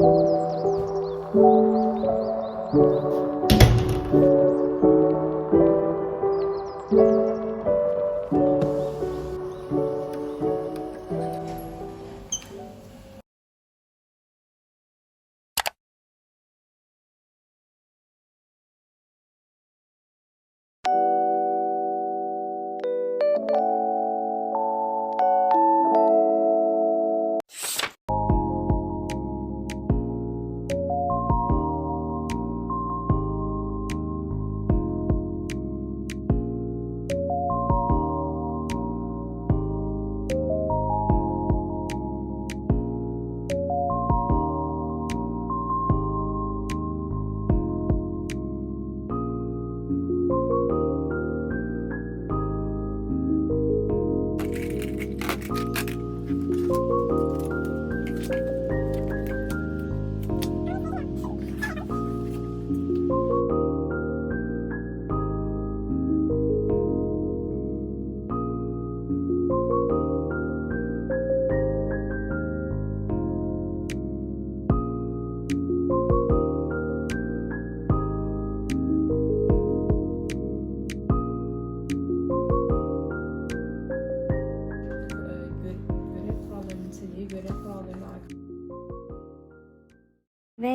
Música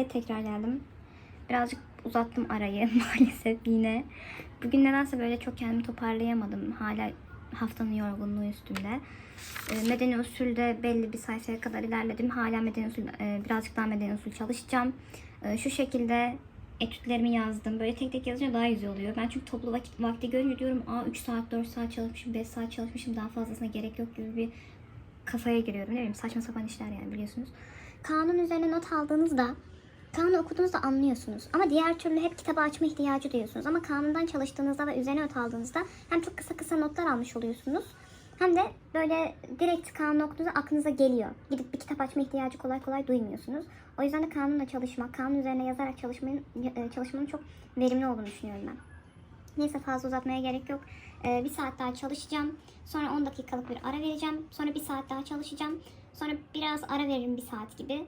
Ve tekrar geldim. Birazcık uzattım arayı maalesef yine. Bugün nedense böyle çok kendimi toparlayamadım. Hala haftanın yorgunluğu üstümde. E, medeni usulde belli bir sayfaya kadar ilerledim. Hala medeni usul, e, birazcık daha medeni usul çalışacağım. E, şu şekilde etütlerimi yazdım. Böyle tek tek yazınca daha güzel oluyor. Ben çünkü toplu vakit, vakti görünce diyorum Aa 3 saat 4 saat çalışmışım 5 saat çalışmışım daha fazlasına gerek yok gibi bir kafaya giriyorum. Ne bileyim saçma sapan işler yani biliyorsunuz. Kanun üzerine not aldığınızda kanunu okuduğunuzda anlıyorsunuz. Ama diğer türlü hep kitabı açma ihtiyacı duyuyorsunuz. Ama kanundan çalıştığınızda ve üzerine not aldığınızda hem çok kısa kısa notlar almış oluyorsunuz. Hem de böyle direkt kanun okuduğunuzda aklınıza geliyor. Gidip bir kitap açma ihtiyacı kolay kolay duymuyorsunuz. O yüzden de kanunla çalışmak, kanun üzerine yazarak çalışmanın, e, çalışmanın çok verimli olduğunu düşünüyorum ben. Neyse fazla uzatmaya gerek yok. Ee, bir saat daha çalışacağım. Sonra 10 dakikalık bir ara vereceğim. Sonra bir saat daha çalışacağım. Sonra biraz ara veririm bir saat gibi.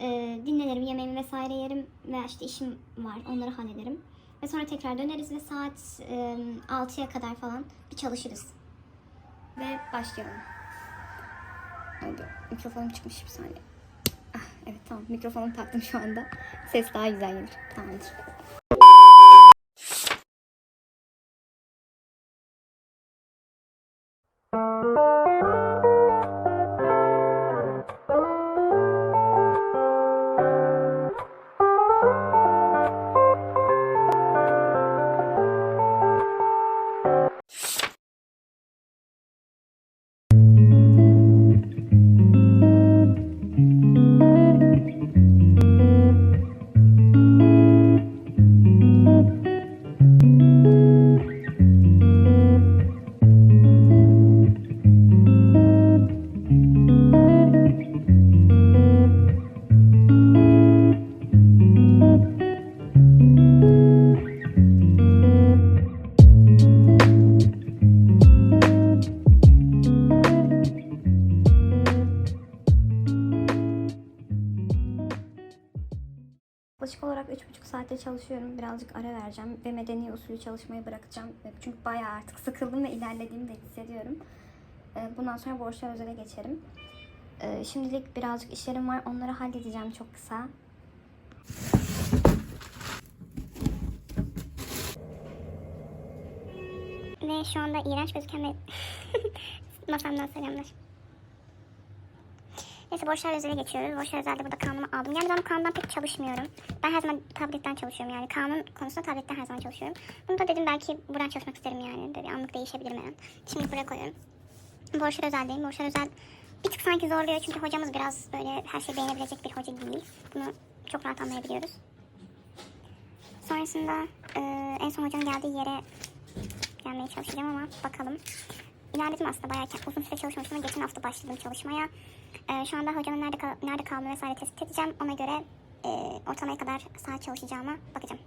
Ee, dinlenirim, yemeğimi vesaire yerim ve işte işim var onları hallederim. Ve sonra tekrar döneriz ve saat e, 6'ya kadar falan bir çalışırız. Ve başlayalım. Oldu. Mikrofonum çıkmış bir saniye. Ah, evet tamam mikrofonumu taktım şu anda. Ses daha güzel gelir. Tamamdır. Yaklaşık 3,5 saattir çalışıyorum. Birazcık ara vereceğim ve medeni usulü çalışmayı bırakacağım. E, Çünkü bayağı artık sıkıldım ve ilerlediğimi de hissediyorum. E, Bundan sonra borçlar özele geçerim. E, Şimdilik birazcık işlerim var. Onları halledeceğim çok kısa. Ve şu anda iğrenç gözüken ve masamdan selamlar. Neyse borçlar özele geçiyoruz. Borçlar özelde burada kanunumu aldım. Yani ben bu kanundan pek çalışmıyorum. Ben her zaman tabletten çalışıyorum yani. Kanun konusunda tabletten her zaman çalışıyorum. Bunu da dedim belki buradan çalışmak isterim yani. Böyle anlık değişebilirim yani. Şimdi buraya koyuyorum. Borçlar özeldeyim. Borçlar özel bir tık sanki zorluyor çünkü hocamız biraz böyle her şeyi beğenebilecek bir hoca değil. Bunu çok rahat anlayabiliyoruz. Sonrasında e, en son hocanın geldiği yere gelmeye çalışacağım ama bakalım. İlerledim aslında bayağı uzun süre çalışmamıştım geçen hafta başladım çalışmaya. Ee, şu anda hocanın nerede, kal- nerede kaldığını vesaire tespit edeceğim. Ona göre e, ortalamaya kadar saat çalışacağıma bakacağım.